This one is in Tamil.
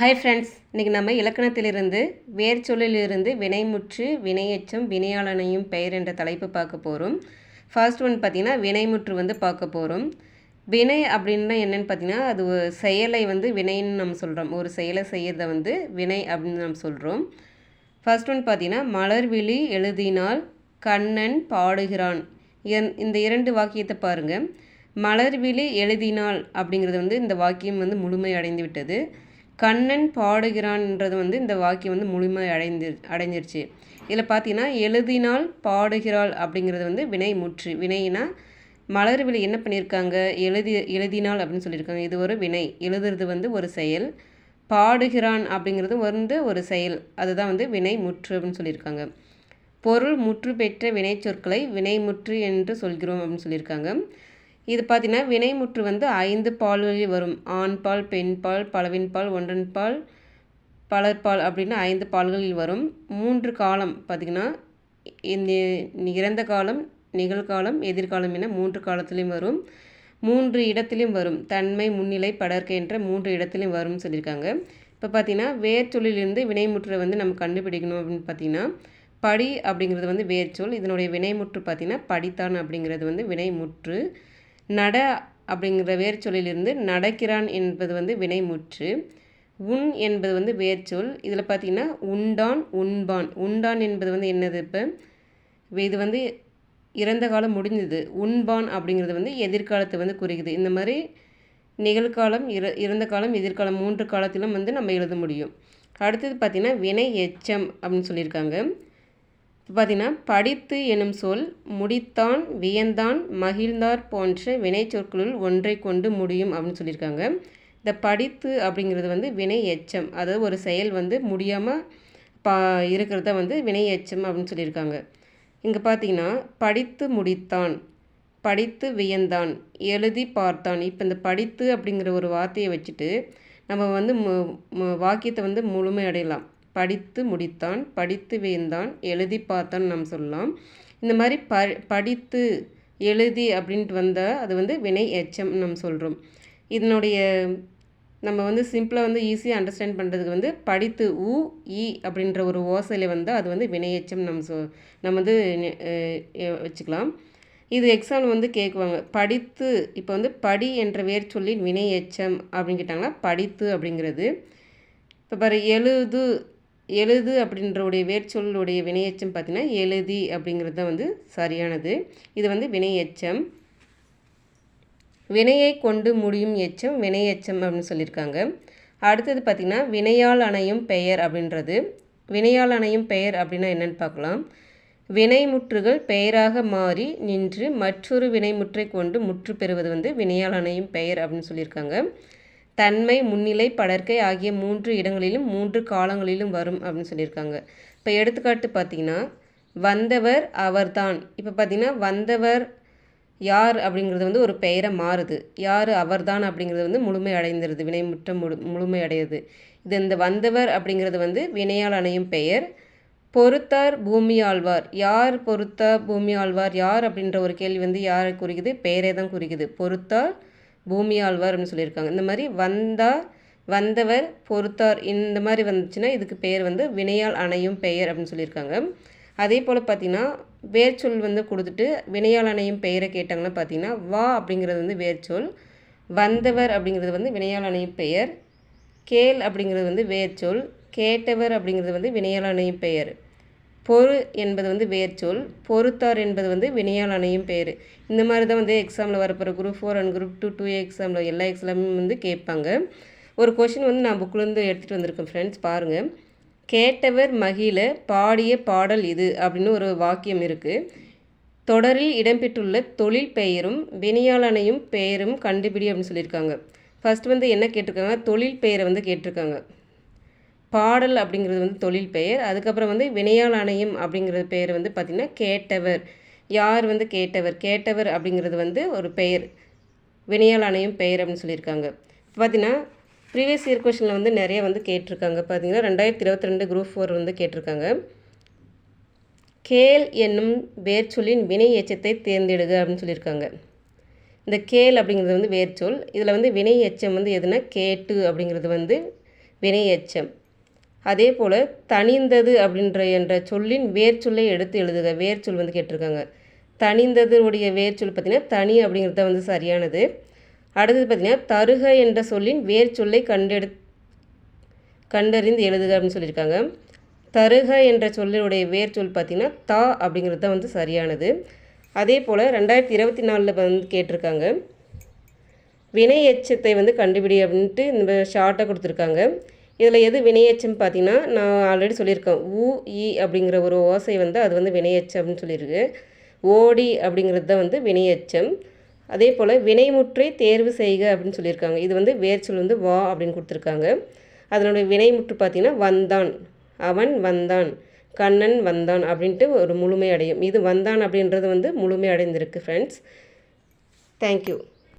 ஹாய் ஃப்ரெண்ட்ஸ் இன்றைக்கி நம்ம இலக்கணத்திலிருந்து வேர் சொல்லிலிருந்து வினைமுற்று வினையெச்சம் வினையாளனையும் பெயர் என்ற தலைப்பு பார்க்க போகிறோம் ஃபர்ஸ்ட் ஒன் பார்த்திங்கன்னா வினைமுற்று வந்து பார்க்க போகிறோம் வினை அப்படின்னா என்னென்னு பார்த்தீங்கன்னா அது ஒரு செயலை வந்து வினைன்னு நம்ம சொல்கிறோம் ஒரு செயலை செய்கிறத வந்து வினை அப்படின்னு நம்ம சொல்கிறோம் ஃபர்ஸ்ட் ஒன் பார்த்திங்கன்னா மலர்விழி எழுதினால் கண்ணன் பாடுகிறான். இந்த இரண்டு வாக்கியத்தை பாருங்கள் மலர்விழி எழுதினால் அப்படிங்கிறது வந்து இந்த வாக்கியம் வந்து முழுமை அடைந்து விட்டது. கண்ணன் பாடுகிறான்ன்றது வந்து இந்த வாக்கியம் வந்து முழுமை அடைந்து அடைஞ்சிருச்சு. இதில் பார்த்தீங்கன்னா எழுதினால் பாடுகிறாள் அப்படிங்கிறது வந்து வினை முற்று வினைனா மலர்விழி என்ன பண்ணியிருக்காங்க? எழுதி எழுதினால் அப்படின்னு சொல்லியிருக்காங்க. இது ஒரு வினை. எழுதுறது வந்து ஒரு செயல். பாடுகிறான் அப்படிங்கிறது வந்து ஒரு செயல். அதுதான் வந்து வினை முற்று அப்படின்னு சொல்லியிருக்காங்க. பொருள் முற்று பெற்ற வினைச்சொற்களை வினைமுற்று என்று சொல்கிறோம் அப்படின்னு சொல்லியிருக்காங்க. இது பார்த்தீங்கன்னா வினைமுற்று வந்து ஐந்து பால்களில் வரும். ஆண் பால் பெண் பால் பலவின் பால் ஒன்றன் பால் பலர்பால் அப்படின்னு ஐந்து பால்களில் வரும். மூன்று காலம் பார்த்திங்கன்னா இந்த இறந்த காலம் நிகழ்காலம் எதிர்காலம் என மூன்று காலத்திலையும் வரும். மூன்று இடத்திலையும் வரும். தன்மை முன்னிலை படர்க்கை என்ற மூன்று இடத்திலையும் வரும்னு சொல்லியிருக்காங்க. இப்போ பார்த்தீங்கன்னா வேர்ச்சொல்லிலிருந்து வினைமுற்றை வந்து நம்ம கண்டுபிடிக்கணும் அப்படின்னு பார்த்தீங்கன்னா படி அப்படிங்கிறது வந்து வேர்ச்சொல் இதனுடைய வினைமுற்று பார்த்தீங்கன்னா படித்தான் அப்படிங்கிறது வந்து வினைமுற்று. நட அப்படிங்கிற வேர்ச்சொல்லிலிருந்து நடக்கிறான் என்பது வந்து வினைமுற்று. உண் என்பது வந்து வேர்ச்சொல். இதில் பார்த்தீங்கன்னா உண்டான் உண்பான். உண்டான் என்பது வந்து என்னது இப்போ? இது வந்து இறந்த காலம் முடிஞ்சது. உண்பான் அப்படிங்கிறது வந்து எதிர்காலத்தை வந்து குறிக்குது. இந்த மாதிரி நிகழ்காலம் இற இறந்த காலம் எதிர்காலம் மூன்று காலத்திலும் வந்து நம்ம எழுத முடியும். அடுத்தது பார்த்திங்கன்னா வினை எச்சம் அப்படின்னு சொல்லியிருக்காங்க. பார்த்தீங்கன்னா படித்து எனும் சொல் முடித்தான் வியந்தான் மகிழ்ந்தார் போன்ற வினை சொற்களுள் ஒன்றை கொண்டு முடியும் அப்படின்னு சொல்லியிருக்காங்க. இந்த படித்து அப்படிங்கிறது வந்து வினை எச்சம். அதாவது ஒரு செயல் வந்து முடியாமல் பா இருக்கிறத வந்து வினை எச்சம் அப்படின்னு சொல்லியிருக்காங்க. இங்கே பார்த்தீங்கன்னா படித்து முடித்தான் படித்து வியந்தான் எழுதி பார்த்தான். இப்போ இந்த படித்து அப்படிங்கிற ஒரு வார்த்தையை வச்சுட்டு நம்ம வந்து மு வாக்கியத்தை வந்து முழுமை அடையலாம். படித்து முடித்தான் படித்து வியந்தான் எழுதி பார்த்தான் நாம் சொல்லலாம். இந்த மாதிரி ப படித்து எழுதி அப்படின்ட்டு வந்தால் அது வந்து வினை எச்சம் நம்ம சொல்கிறோம் இதனுடைய நம்ம வந்து சிம்பிளாக வந்து ஈஸியாக அண்டர்ஸ்டாண்ட் பண்ணுறதுக்கு வந்து படித்து உ இ அப்படின்ற ஒரு ஓசையில் வந்து அது வந்து வினையச்சம் நம்ம சொ நம்ம வந்து வச்சுக்கலாம். இது எக்ஸாம் வந்து கேட்குவாங்க படித்து இப்போ வந்து படி என்ற வேர் சொல்லி வினை எச்சம் அப்படின்னு கேட்டாங்கன்னா படித்து அப்படிங்கிறது. இப்போ பாரு எழுது எழுது அப்படின்றவுடைய வேர்ச்சொல்லுடைய வினையச்சம் பார்த்தீங்கன்னா எழுதி அப்படிங்கிறது தான் வந்து சரியானது. இது வந்து வினையச்சம். வினையை கொண்டு முடியும் எச்சம் வினையச்சம் அப்படின்னு சொல்லியிருக்காங்க. அடுத்தது பார்த்திங்கன்னா வினையால் அணையும் பெயர் அப்படின்றது. வினையால் அணையும் பெயர் அப்படின்னா என்னென்னு பார்க்கலாம். வினைமுற்றுகள் பெயராக மாறி நின்று மற்றொரு வினைமுற்றை கொண்டு முற்று பெறுவது வந்து வினையால் அணையும் பெயர் அப்படின்னு சொல்லியிருக்காங்க. தன்மை முன்னிலை படற்கை ஆகிய மூன்று இடங்களிலும் மூன்று காலங்களிலும் வரும் அப்படின்னு சொல்லியிருக்காங்க. இப்போ எடுத்துக்காட்டு பார்த்தீங்கன்னா வந்தவர் அவர்தான். இப்போ பார்த்தீங்கன்னா வந்தவர் யார் அப்படிங்கிறது வந்து ஒரு பெயரை மாறுது. யார் அவர்தான் அப்படிங்கிறது வந்து முழுமை அடைந்துருது வினைமுற்றம் முழு முழுமை அடையுது. இது இந்த வந்தவர் அப்படிங்கிறது வந்து வினையால் அணையும் பெயர். பொறுத்தார் பூமி ஆழ்வார். யார் பொறுத்தார் பூமி ஆழ்வார்? யார் அப்படின்ற ஒரு கேள்வி வந்து யாரை குறிக்குது? பெயரே தான் குறிக்குது. பொறுத்தார் பூமி ஆழ்வார் அப்படின்னு சொல்லியிருக்காங்க. இந்த மாதிரி வந்தார் வந்தவர் பொறுத்தார் இந்த மாதிரி வந்துச்சுன்னா இதுக்கு பெயர் வந்து வினையால் அணையும் பெயர் அப்படின்னு சொல்லியிருக்காங்க. அதே போல் பார்த்திங்கன்னா வேர்ச்சொல் வந்து கொடுத்துட்டு வினையால் அணையும் பெயரை கேட்டாங்கன்னா பார்த்தீங்கன்னா வா அப்படிங்கிறது வந்து வேர்ச்சொல் வந்தவர் அப்படிங்கிறது வந்து வினையால் அணையும் பெயர் கேள் அப்படிங்கிறது வந்து வேர்ச்சொல் கேட்டவர் அப்படிங்கிறது வந்து வினையால் அணையும் பெயர். பொறு என்பது வந்து வேர்ச்சொல் பொறுத்தார் என்பது வந்து வினையால் அணையும் பெயர் இந்த மாதிரி தான் வந்து எக்ஸாமில் வரப்போகிற group four and group two two எக்ஸாமில் எல்லா எக்ஸாமும் வந்து கேட்பாங்க. ஒரு கொஷின் வந்து நான் புக்கிலேருந்து எடுத்துகிட்டு வந்திருக்கேன் ஃப்ரெண்ட்ஸ் பாருங்கள் கேட்டவர் மகிழ பாடிய பாடல் இது அப்படின்னு ஒரு வாக்கியம் இருக்குது தொடரில் இடம்பெற்றுள்ள தொழில் பெயரும் வினையாளனையும் பெயரும் கண்டுபிடி அப்படின்னு சொல்லியிருக்காங்க. ஃபர்ஸ்ட் வந்து என்ன கேட்டிருக்காங்க? தொழில் பெயரை வந்து கேட்டிருக்காங்க. பாடல் அப்படிங்கிறது வந்து தொழில் பெயர். அதுக்கப்புறம் வந்து வினையால் ஆணையம் அப்படிங்கிறது பெயர் வந்து பார்த்திங்கன்னா கேட்டவர். யார் வந்து கேட்டவர்? கேட்டவர் அப்படிங்கிறது வந்து ஒரு பெயர். வினையால் அணையும் பெயர் அப்படின்னு சொல்லியிருக்காங்க. இப்போ பார்த்தீங்கன்னா ப்ரீவியஸ் இயர் கொஷனில் வந்து நிறைய வந்து கேட்டிருக்காங்க. பார்த்தீங்கன்னா ரெண்டாயிரத்தி இருபத்தி ரெண்டு குரூப் ஃபோர் வந்து கேட்டிருக்காங்க. கேல் என்னும் வேர்ச்சொல்லின் வினை எச்சத்தை தேர்ந்தெடுக அப்படின்னு சொல்லியிருக்காங்க. இந்த கேல் அப்படிங்கிறது வந்து வேர்ச்சொல். இதில் வந்து வினை எச்சம் வந்து எதுனா கேட்டு அப்படிங்கிறது வந்து வினை எச்சம். அதே போல் தனிந்தது அப்படின்ற என்ற சொல்லின் வேர்ச்சொல்லை எடுத்து எழுதுக. வேர்ச்சொல் வந்து கேட்டிருக்காங்க. தனிந்தது உடைய வேர்ச்சொல் பார்த்திங்கன்னா தனி அப்படிங்கிறது தான் வந்து சரியானது. அடுத்தது பார்த்திங்கன்னா தருக என்ற சொல்லின் வேர்ச்சொல்லை கண்டெடு கண்டறிந்து எழுதுக அப்படின்னு சொல்லியிருக்காங்க. தருக என்ற சொல்லினுடைய வேர்ச்சொல் பார்த்திங்கன்னா தா அப்படிங்கிறது தான் வந்து சரியானது. அதே போல் ரெண்டாயிரத்தி இருபத்தி நாலில் வந்து கேட்டிருக்காங்க. வினை எச்சத்தை வந்து கண்டுபிடி அப்படின்ட்டு இந்த ஷார்ட்டாக கொடுத்துருக்காங்க. இதில் எது வினையச்சம் பார்த்தீங்கன்னா நான் ஆல்ரெடி சொல்லியிருக்கேன். ஊ இ அப்படிங்கிற ஒரு ஓசை வந்து அது வந்து வினையச்சம்னு அப்படின்னு சொல்லியிருக்கு. ஓடி அப்படிங்கிறது தான் வந்து வினையச்சம். அதே போல் வினைமுற்றை தேர்வு செய்க அப்படின்னு சொல்லியிருக்காங்க. இது வந்து வேர்ச்சொல் வந்து வா அப்படின்னு கொடுத்துருக்காங்க. அதனுடைய வினைமுற்று பார்த்திங்கன்னா வந்தான். அவன் வந்தான். கண்ணன் வந்தான் அப்படின்ட்டு ஒரு முழுமை அடையும். இது வந்தான் அப்படின்றது வந்து முழுமை அடைந்திருக்கு ஃப்ரெண்ட்ஸ் தேங்க்யூ